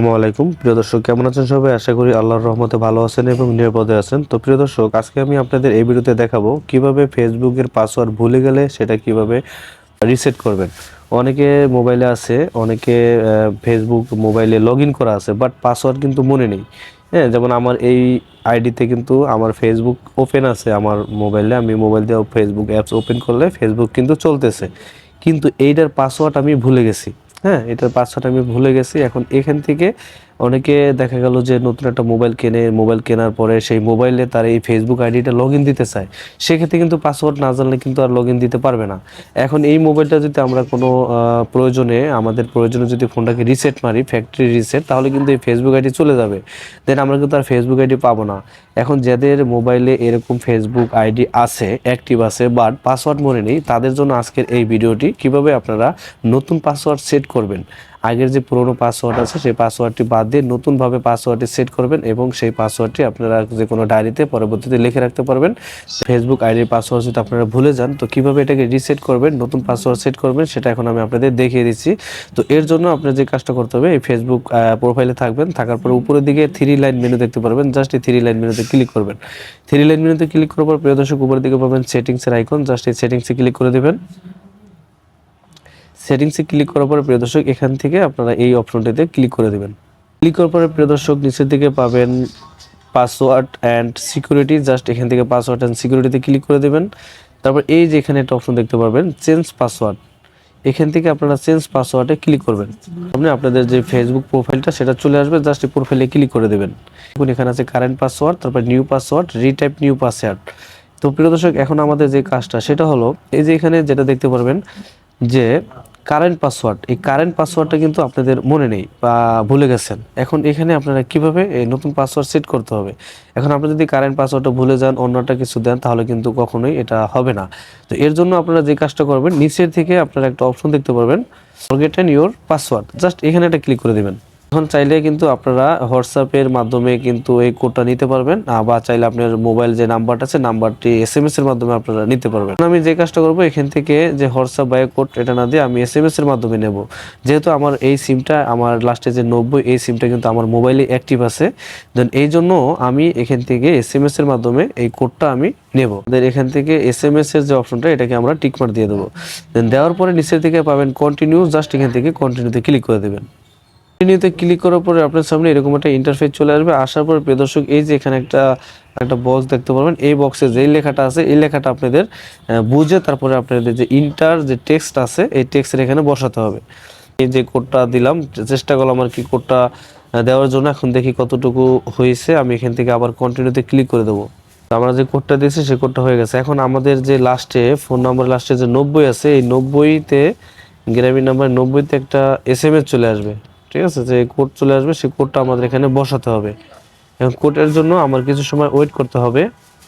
আসসালামু আলাইকুম। প্রিয় দর্শক, কেমন আছেন সবাই? আশা করি আল্লাহর রহমতে ভালো আছেন এবং নিরাপদে আছেন। তো প্রিয় দর্শক, আজকে আমি আপনাদের এই ভিডিওতে দেখাবো কীভাবে ফেসবুকের পাসওয়ার্ড ভুলে গেলে সেটা কীভাবে রিসেট করবেন। অনেকে মোবাইলে আছে, অনেকে ফেসবুক মোবাইলে লগ করা আছে, বাট পাসওয়ার্ড কিন্তু মনে নেই। হ্যাঁ যেমন আমার এই আইডিতে কিন্তু আমার ফেসবুক ওপেন আছে, আমার মোবাইলে। আমি মোবাইল দিয়ে ফেসবুক অ্যাপস ওপেন করলে ফেসবুক কিন্তু চলতেছে। কিন্তু এইটার পাসওয়ার্ড আমি ভুলে গেছি। হ্যাঁ এটার পাসওয়ার্ড আমি ভুলে গেছি। এখন এখান থেকে অনেকে দেখা গেল যে নতুন একটা মোবাইল কেনে মোবাইল কেনার পরে সেই মোবাইলে তার এই ফেসবুক আইডিটা লগ দিতে চায়। সেক্ষেত্রে কিন্তু পাসওয়ার্ড না জানলে কিন্তু আর লগ দিতে পারবে না। এখন এই মোবাইলটা যদি আমরা কোনো প্রয়োজনে, আমাদের প্রয়োজনে যদি ফোনটাকে রিসেট মারি ফ্যাক্টরি রিসেট তাহলে কিন্তু এই ফেসবুক আইডি চলে যাবে। দেন আমরা কিন্তু আর ফেসবুক আইডি পাবো না। এখন যাদের মোবাইলে এরকম ফেসবুক আইডি আছে অ্যাক্টিভ আছে বাট পাসওয়ার্ড মনে নেই, তাদের জন্য আজকের এই ভিডিওটি, কীভাবে আপনারা নতুন পাসওয়ার্ড সেট করবেন। আগের যে পুরনো পাসওয়ার্ড আছে, সেই পাসওয়ার্ডটি বাদ দিয়ে নতুনভাবে পাসওয়ার্ডটি সেট করবেন এবং সেই পাসওয়ার্ডটি আপনারা যে কোনো ডায়েরিতে পরবর্তীতে লিখে রাখতে পারবেন। ফেসবুক আইডির পাসওয়ার্ড যদি আপনারা ভুলে যান, তো কীভাবে এটাকে রিসেট করবেন, নতুন পাসওয়ার্ড সেট করবেন, সেটা এখন আমি আপনাদের দেখিয়ে দিচ্ছি। তো এর জন্য আপনার যে কাজটা করতে হবে, এই ফেসবুক প্রোফাইলে থাকবেন। থাকার পরে উপরের দিকে থ্রি লাইন মেনু দেখতে পারবেন। জাস্ট এই থ্রি লাইন মেনুতে ক্লিক করবেন। থ্রি লাইন মেনুতে ক্লিক করার পর প্রিয় দর্শক, উপরের দিকে পাবেন সেটিংসের আইকন জাস্ট এই সেটিংসে ক্লিক করে দেবেন। সেটিংসে ক্লিক করার পরে প্রিয় দর্শক, এখান থেকে আপনারা এই অপশনটিতে ক্লিক করে দেবেন। ক্লিক করার পরে প্রিয় দর্শক, নিচের দিকে পাবেন পাসওয়ার্ড অ্যান্ড সিকিউরিটি জাস্ট এখান থেকে পাসওয়ার্ড অ্যান্ড সিকিউরিটিতে ক্লিক করে দেবেন। তারপর এই যে এখানে একটা অপশন দেখতে পারবেন চেঞ্জ পাসওয়ার্ড এখান থেকে আপনারা চেঞ্জ পাসওয়ার্ডে ক্লিক করবেন। আপনি আপনাদের যে ফেসবুক প্রোফাইলটা সেটা চলে আসবে জাস্ট এই প্রোফাইলে ক্লিক করে দেবেন। এখন এখানে আছে কারেন্ট পাসওয়ার্ড তারপর new password retype new password তো প্রিয় দর্শক, এখন আমাদের যে কাজটা, সেটা হলো, এই যে এখানে যেটা দেখতে পারবেন যে কারেন্ট পাসওয়ার্ড এই কারেন্ট পাসওয়ার্ডটা কিন্তু আপনাদের মনে নেই বা ভুলে গেছেন। এখন এখানে আপনারা কীভাবে এই নতুন পাসওয়ার্ড সেট করতে হবে? এখন আপনি যদি কারেন্ট পাসওয়ার্ডটা ভুলে যান অন্যটা কিছু দেন, তাহলে কিন্তু কখনোই এটা হবে না। তো এর জন্য আপনারা যে কাজটা করবেন, নিচের থেকে আপনারা একটা অপশন দেখতে পারবেন forget and your password just এখানে একটা ক্লিক করে দেবেন। এখন চাইলে কিন্তু আপনারা হোয়াটসঅ্যাপের মাধ্যমে কিন্তু এই কোডটা নিতে পারবেন, বা চাইলে আপনার মোবাইল যে নাম্বারটা আছে নাম্বারটি এস এম এস এর মাধ্যমে আপনারা নিতে পারবেন। আমি যে কাজটা করব, এখান থেকে যে হোয়াটসঅ্যাপ বা কোড এটা না দিয়ে আমি এস এম এস এর মাধ্যমে নেব। যেহেতু আমার এই সিমটা আমার লাস্টে যে নব্বই, এই সিমটা কিন্তু আমার মোবাইলে অ্যাক্টিভ আছে দেন এই জন্য আমি এখান থেকে এস এম এস এর মাধ্যমে এই কোডটা আমি নেব। দেন এখান থেকে এস এম এস এর যে অপশনটা এটাকে আমরা টিকমার দিয়ে দেবো। দেন দেওয়ার পরে নিচের থেকে পাবেন কন্টিনিউ জাস্ট এখান থেকে কন্টিনিউতে ক্লিক করে দেবেন। কন্টিনিউতে ক্লিক করার পরে আপনার সামনে এরকম একটা ইন্টারফেস চলে আসবে। আসার পর প্রিয় দর্শক, এই যে এখানে একটা একটা বক্স দেখতে পারবেন, এই বক্সে যে লেখাটা আছে, এই লেখাটা আপনাদের বুঝে তারপরে আপনাদের যে ইন্টার যে টেক্সট আছে, এই টেক্সটের এখানে বসাতে হবে। এই যে কোডটা দিলাম, চেষ্টা করলাম আর কি কোডটা দেওয়ার জন্য। এখন দেখি কতটুকু হয়েছে, আমি এখান থেকে আবার কন্টিনিউতে ক্লিক করে দেবো। আমরা যে কোডটা দিয়েছি, সেই কোডটা হয়ে গেছে। এখন আমাদের যে লাস্টে ফোন নাম্বার লাস্টে যে নব্বই আছে, এই নব্বইতে, গ্রামীণ নাম্বার নব্বইতে একটা এস চলে আসবে। ঠিক আছে? যে কোড চলে আসবে, সেই কোডটা আমাদের এখানে বসাতে হবে। এবং কোডের জন্য আমার কিছু সময় ওয়েট করতে হবে।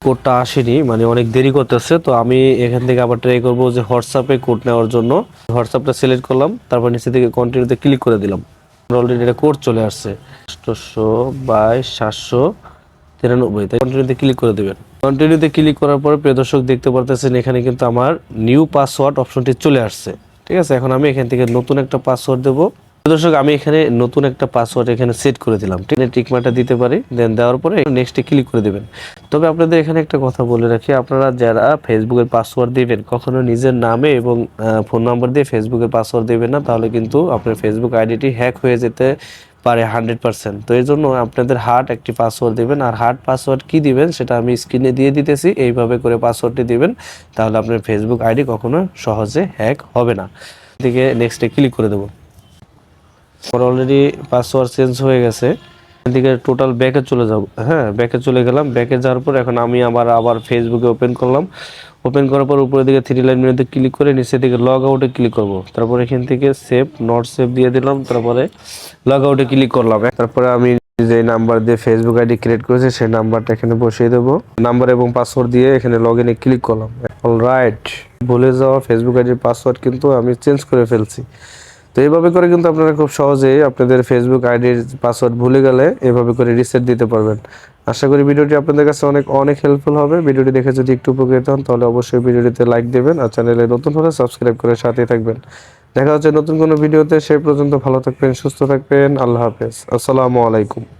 কোডটা আসেনি মানে অনেক দেরি করতেছে, তো আমি এখান থেকে আবার ট্রাই করব যে হোয়াটসঅ্যাপে কোড নেওয়ার জন্য। হোয়াটসঅ্যাপটা সিলেক্ট করলাম, তারপর নিচে থেকে কন্টিনিউতে ক্লিক করে দিলাম। অলরেডি এটা কোড চলে আসছে। আটশোশো বাইশ সাতশো তিরানব্বই, তাই কন্টিনিউতে ক্লিক করে দেবেন। কন্টিনিউতে ক্লিক করার পরে প্রিয় দর্শক দেখতে পারতেছেন, এখানে কিন্তু আমার নিউ পাসওয়ার্ড অপশনটি চলে আসছে। ঠিক আছে? এখন আমি এখান থেকে নতুন একটা পাসওয়ার্ড দেবো। দর্শক, আমি এখানে নতুন একটা পাসওয়ার্ড এখানে সেট করে দিলাম। ঠিক টিকমাটা দিতে পারি দেন দেওয়ার পরে নেক্সটে ক্লিক করে দেবেন। তবে আপনাদের এখানে একটা কথা বলে রাখি, আপনারা যারা ফেসবুকের পাসওয়ার্ড দেবেন, কখনো নিজের নামে এবং ফোন নাম্বার দিয়ে ফেসবুকের পাসওয়ার্ড দেবেন না, তাহলে কিন্তু আপনার ফেসবুক আইডিটি হ্যাক হয়ে যেতে পারে হান্ড্রেড পার্সেন্ট তো এই জন্য আপনাদের হার্ড একটি পাসওয়ার্ড দেবেন, আর হার্ড পাসওয়ার্ড কি দিবেন, সেটা আমি স্ক্রিনে দিয়ে দিতেছি, এইভাবে করে পাসওয়ার্ডটি দিবেন, তাহলে আপনার ফেসবুক আইডি কখনো সহজে হ্যাক হবে না। দিকে নেক্সটে ক্লিক করে দেবো। আমার অলরেডি পাসওয়ার্ড চেঞ্জ হয়ে গেছে। এদিকে টোটাল ব্যাকে চলে যাব। হ্যাঁ ব্যাকে চলে গেলাম। ব্যাকে যাওয়ার পর এখন আমি আবার আবার ফেসবুকে ওপেন করলাম। ওপেন করার পর উপরের দিকে থ্রি লাইন মেনুতে ক্লিক করে নিচের দিকে লগ আউটে ক্লিক করব। তারপর এখান থেকে সেভ নট সেভ দিয়ে দিলাম। তারপরে লগ আউটে ক্লিক করলাম। তারপরে আমি যে নাম্বার দিয়ে ফেসবুক আইডি ক্রিয়েট করেছে, সেই নাম্বারটা এখানে বসিয়ে দেবো। নাম্বার এবং পাসওয়ার্ড দিয়ে এখানে লগ ইনে ক্লিক করলাম। অল রাইট ভুলে যাওয়া ফেসবুক আইডির পাসওয়ার্ড কিন্তু আমি চেঞ্জ করে ফেলছি। তো এইভাবে করে কিন্তু আপনারা খুব সহজেই আপনাদের ফেসবুক আইডির পাসওয়ার্ড ভুলে গেলে এভাবে করে রিসেট দিতে পারবেন। আশা করি ভিডিওটি আপনাদের কাছে অনেক অনেক হেল্পফুল হবে। ভিডিওটি দেখে যদি একটু উপকৃত হন, তাহলে অবশ্যই ভিডিওটিতে লাইক দেবেন আর চ্যানেলে নতুন হলে সাবস্ক্রাইব করে সাথে থাকবেন। দেখা হচ্ছে নতুন কোনো ভিডিওতে সেই পর্যন্ত ভালো থাকবেন, সুস্থ থাকবেন। আল্লাহ হাফেজ। আসসালামু আলাইকুম।